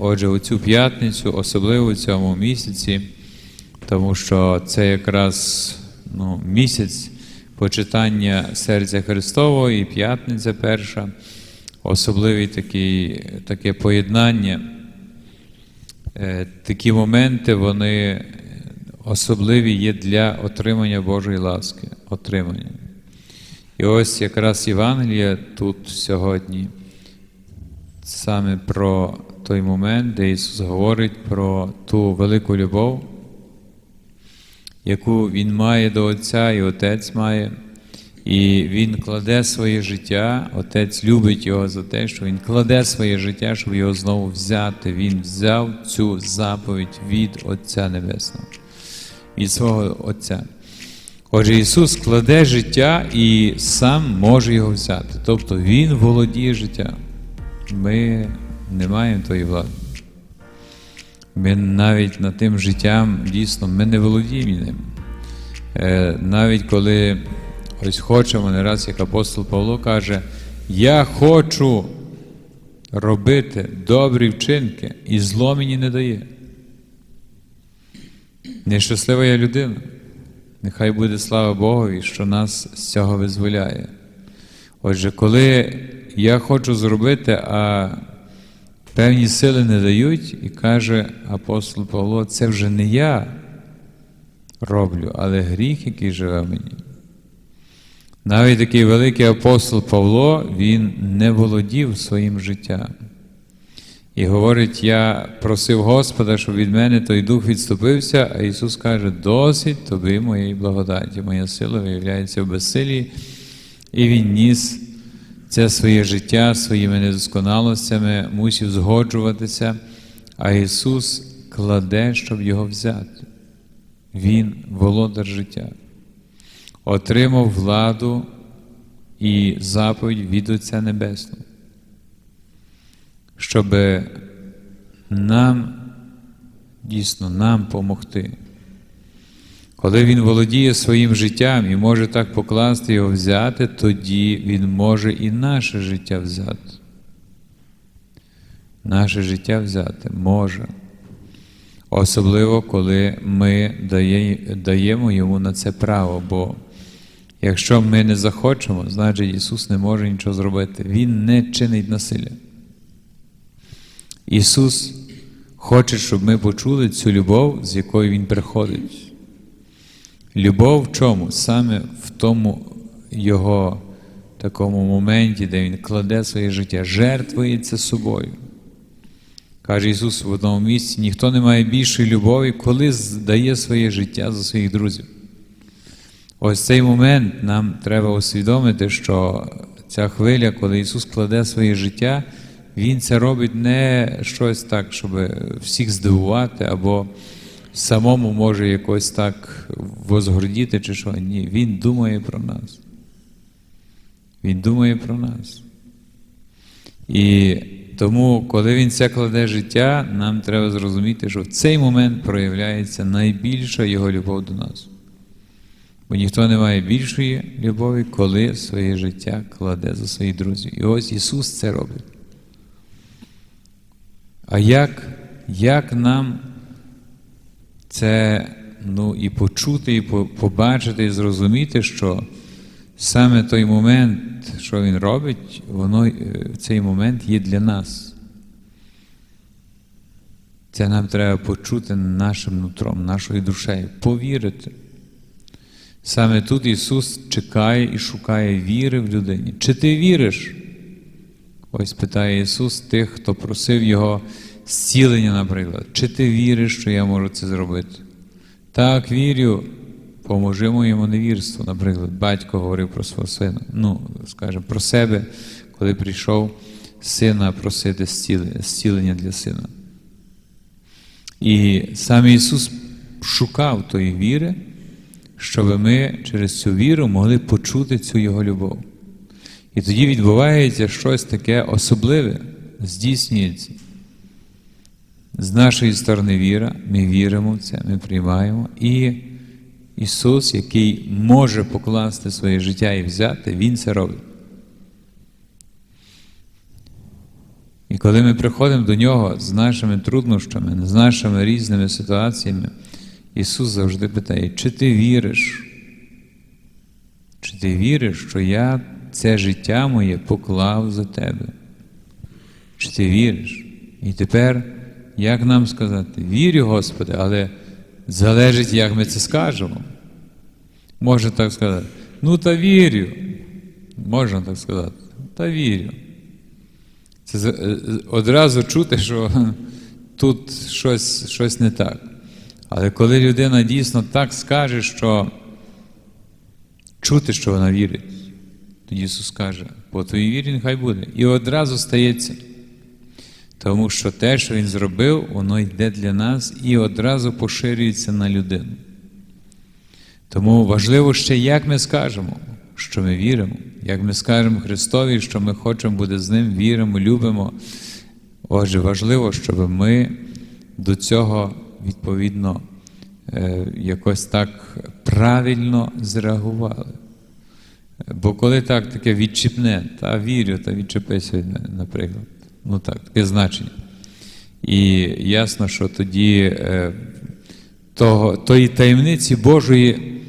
Отже, у цю п'ятницю, особливо у цьому місяці, тому що це якраз ну, місяць почитання серця Христового і п'ятниця перша, особливий такий, таке поєднання. Е, Такі моменти, вони особливі є для отримання Божої ласки. Отримання. І ось якраз Євангелія тут сьогодні саме про той момент, де Ісус говорить про ту велику любов, яку Він має до Отця, і Отець має. І Він кладе своє життя, Отець любить його за те, що Він кладе своє життя, щоб його знову взяти. Він взяв цю заповідь від Отця Небесного, від свого Отця. Отже, Ісус кладе життя і сам може його взяти. Тобто Він володіє життям. Ми не маємо тої влади. Ми навіть над тим життям дійсно ми не володіємо ним. Е, Навіть коли ось хочемо, не раз як апостол Павло каже, я хочу робити добрі вчинки, і зло мені не дає. Нещаслива я людина. Нехай буде слава Богові, що нас з цього визволяє. Отже, коли я хочу зробити, а певні сили не дають, і каже апостол Павло, це вже не я роблю, але гріх, який живе в мені. Навіть такий великий апостол Павло, він не володів своїм життям. І говорить: я просив Господа, щоб від мене той дух відступився, а Ісус каже, досить тобі моєї благодаті, моя сила виявляється в безсилі, і Він ніс це своє життя своїми недосконалостями, мусив згоджуватися, а Ісус кладе, щоб його взяти. Він володар життя, отримав владу і заповідь від Отця Небесного щоб нам, дійсно, нам помогти. Коли він володіє своїм життям і може так покласти його взяти, тоді він може і наше життя взяти. Наше життя взяти може. Особливо, коли ми даємо йому на це право, бо якщо ми не захочемо, значить Ісус не може нічого зробити. Він не чинить насилля. Ісус хоче, щоб ми почули цю любов, з якою Він приходить. Любов в чому? Саме в тому Його такому моменті, де Він кладе своє життя, жертвується собою. Каже Ісус в одному місці: ніхто не має більшої любові, коли здає своє життя за своїх друзів. Ось цей момент нам треба усвідомити, що ця хвиля, коли Ісус кладе своє життя, Він це робить не щось так, щоб всіх здивувати, або самому може якось так возгордіти, чи що. Ні, Він думає про нас. Він думає про нас. І тому, коли він це кладе життя, нам треба зрозуміти, що в цей момент проявляється найбільша його любов до нас. Бо ніхто не має більшої любові, коли своє життя кладе за своїх друзів. І ось Ісус це робить. А як, як нам це ну, і почути, і побачити, і зрозуміти, що саме той момент, що Він робить, воно цей момент є для нас. Це нам треба почути нашим нутром, нашою душею, повірити. Саме тут Ісус чекає і шукає віри в людині. Чи ти віриш? Ось питає Ісус тих, хто просив Його зцілення, наприклад. Чи ти віриш, що я можу це зробити? Так, вірю, поможи моєму невірству. Наприклад, батько говорив про свого сина. Ну, скажімо, про себе, коли прийшов сина просити зцілення для сина. І саме Ісус шукав тої віри, щоб ми через цю віру могли почути цю Його любов. І тоді відбувається щось таке особливе, здійснюється. З нашої сторони віра, ми віримо в це, ми приймаємо. І Ісус, який може покласти своє життя і взяти, Він це робить. І коли ми приходимо до Нього з нашими труднощами, з нашими різними ситуаціями, Ісус завжди питає, чи ти віриш? Чи ти віриш, що я це життя моє поклав за тебе? Чи ти віриш? І тепер, як нам сказати, вірю, Господи, але залежить, як ми це скажемо. Можна так сказати, ну та вірю. Можна так сказати, та вірю. Це е, одразу чути, що тут щось, щось не так. Але коли людина дійсно так скаже, що чути, що вона вірить, тоді Ісус каже, по твоїй вірі нехай буде. І одразу стається. Тому що те, що Він зробив, воно йде для нас і одразу поширюється на людину. Тому важливо ще, як ми скажемо, що ми віримо, як ми скажемо Христові, що ми хочемо бути з Ним, віримо, любимо. Отже, важливо, щоб ми до цього відповідно е, якось так правильно зреагували. Бо коли так таке відчіпне, та вірю, та відчепися, наприклад. Ну так, таке значення. І ясно, що тоді е, того, тої таємниці Божої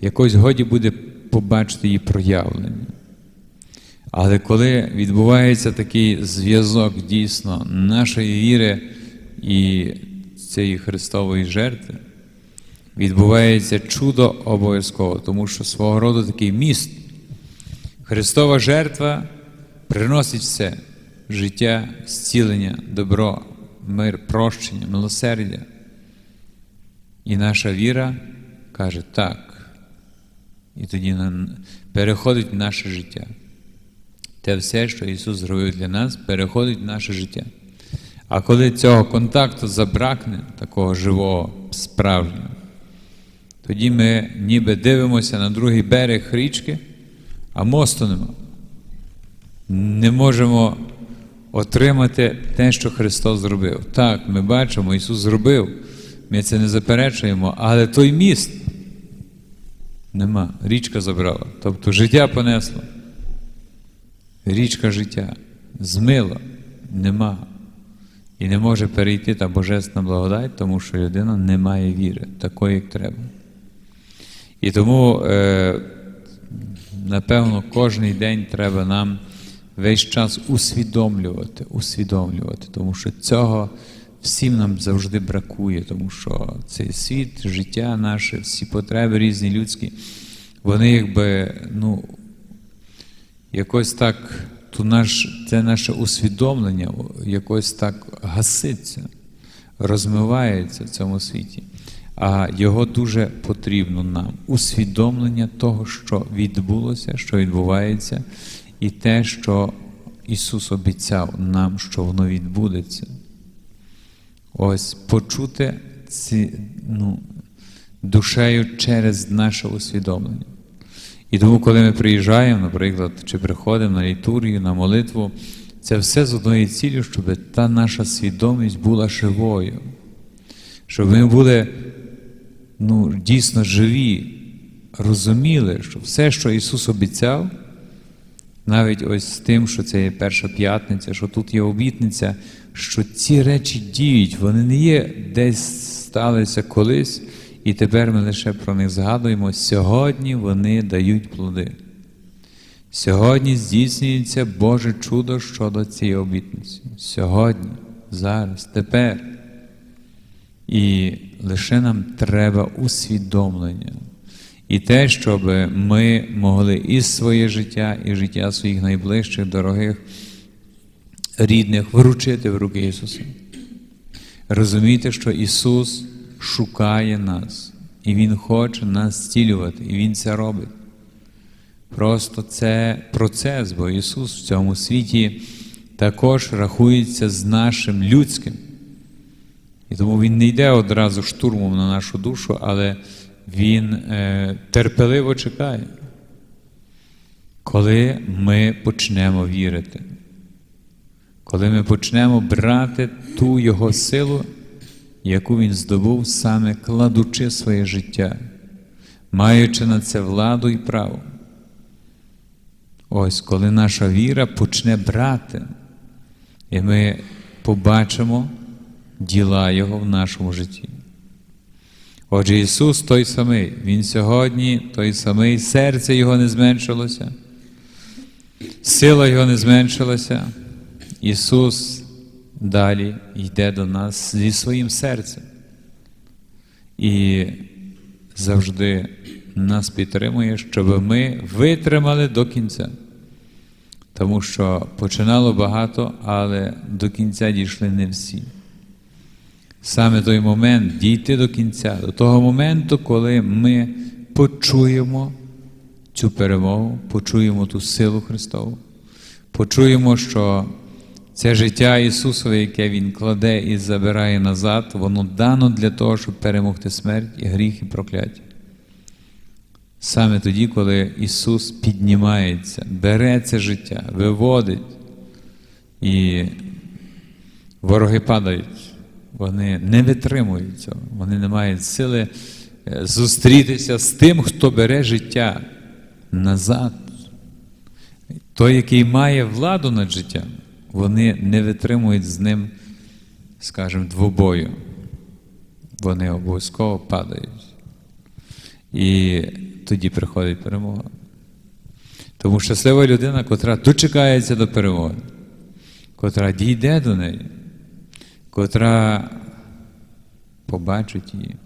якось годі буде побачити її проявлення. Але коли відбувається такий зв'язок дійсно нашої віри і цієї Христової жертви, відбувається чудо обов'язково, тому що свого роду такий міст. Христова жертва приносить все життя, зцілення, добро, мир, прощення, милосердя. І наша віра каже так. І тоді переходить в наше життя. Те все, що Ісус зробив для нас, переходить в наше життя. А коли цього контакту забракне, такого живого, справжнього, тоді ми ніби дивимося на другий берег річки, а мосту нема. Не можемо отримати те, що Христос зробив. Так, ми бачимо, Ісус зробив, ми це не заперечуємо, але той міст нема. Річка забрала. Тобто життя понесло. Річка життя змила, нема. І не може перейти та божественна благодать, тому що людина не має віри, такої, як треба. І тому, е, напевно, кожен день треба нам весь час усвідомлювати, усвідомлювати, тому що цього всім нам завжди бракує, тому що цей світ, життя наше, всі потреби різні людські, вони якби, ну, якось так, то наш, це наше усвідомлення якось так гаситься, розмивається в цьому світі. А його дуже потрібно нам. Усвідомлення того, що відбулося, що відбувається, і те, що Ісус обіцяв нам, що воно відбудеться. Ось почути ці, ну, душею через наше усвідомлення. І тому, коли ми приїжджаємо, наприклад, чи приходимо на літургію, на молитву, це все з одної цілі, щоб та наша свідомість була живою, щоб ми були ну, дійсно живі, розуміли, що все, що Ісус обіцяв, навіть ось з тим, що це є перша п'ятниця, що тут є обітниця, що ці речі діють, вони не є десь сталися колись, і тепер ми лише про них згадуємо. Сьогодні вони дають плоди. Сьогодні здійснюється Боже чудо щодо цієї обітниці. Сьогодні, зараз, тепер. І лише нам треба усвідомлення. І те, щоб ми могли і своє життя, і життя своїх найближчих, дорогих, рідних вручити в руки Ісуса. Розумійте, що Ісус шукає нас, і Він хоче нас зцілювати, і Він це робить. Просто це процес, бо Ісус в цьому світі також рахується з нашим людським. І тому Він не йде одразу штурмом на нашу душу, але Він е, терпеливо чекає, коли ми почнемо вірити, коли ми почнемо брати ту Його силу, яку Він здобув, саме кладучи своє життя, маючи на це владу і право. Ось коли наша віра почне брати І ми побачимо діла Його в нашому житті. Отже, Ісус той самий, Він сьогодні той самий, серце Його не зменшилося, сила Його не зменшилася. Ісус далі йде до нас зі своїм серцем. І завжди нас підтримує, щоб ми витримали до кінця. Тому що починало багато, але до кінця дійшли не всі. Саме той момент дійти до кінця, до того моменту, коли ми почуємо цю перемогу, почуємо ту силу Христову, почуємо, що це життя Ісусове, яке Він кладе і забирає назад, воно дано для того, щоб перемогти смерть і гріх і прокляття. Саме тоді, коли Ісус піднімається, бере це життя, виводить, і вороги падають, вони не витримують цього, вони не мають сили е, зустрітися з тим, хто бере життя назад. Той, який має владу над життям, вони не витримують з ним, скажімо, двобою. Вони обов'язково падають. І тоді приходить перемога. Тому щаслива людина, котра дочекається до перемоги, котра дійде до неї, котра побачить її,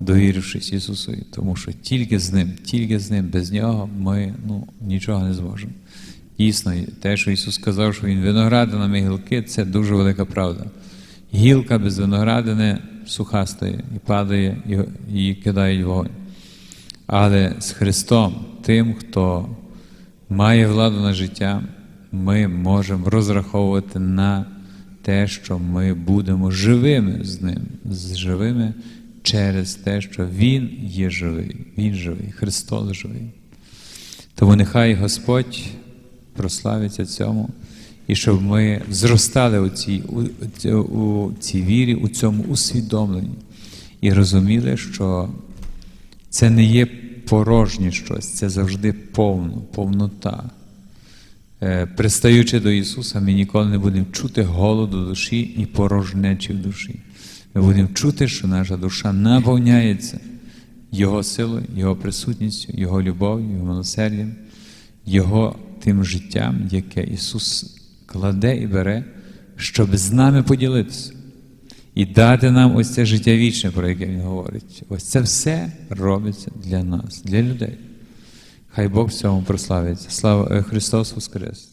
довірившись Ісусові, тому що тільки з Ним, тільки з Ним, без Нього ми ну, нічого не зможемо. Дійсно, те, що Ісус сказав, що Він виноградина і гілки, це дуже велика правда. Гілка без виноградини суха стає і падає, і її кидають вогонь. Але з Христом, тим, хто має владу на життя, ми можемо розраховувати на те, що ми будемо живими з Ним, з живими через те, що Він є живий, Він живий, Христос живий. Тому нехай Господь прославиться цьому, і щоб ми зростали у цій, у, у цій вірі, у цьому усвідомленні і розуміли, що це не є порожнє щось, це завжди повно, повнота. Е, Пристаючи до Ісуса, ми ніколи не будемо чути голоду душі і порожнечі в душі. Ми будемо чути, що наша душа наповняється Його силою, Його присутністю, Його любов'ю, Його милосердям, Його тим життям, яке Ісус кладе і бере, щоб з нами поділитися і дати нам ось це життя вічне, про яке Він говорить. Ось це все робиться для нас, для людей. Хай Бог в цьому прославиться. Слава е, Христос Воскрес!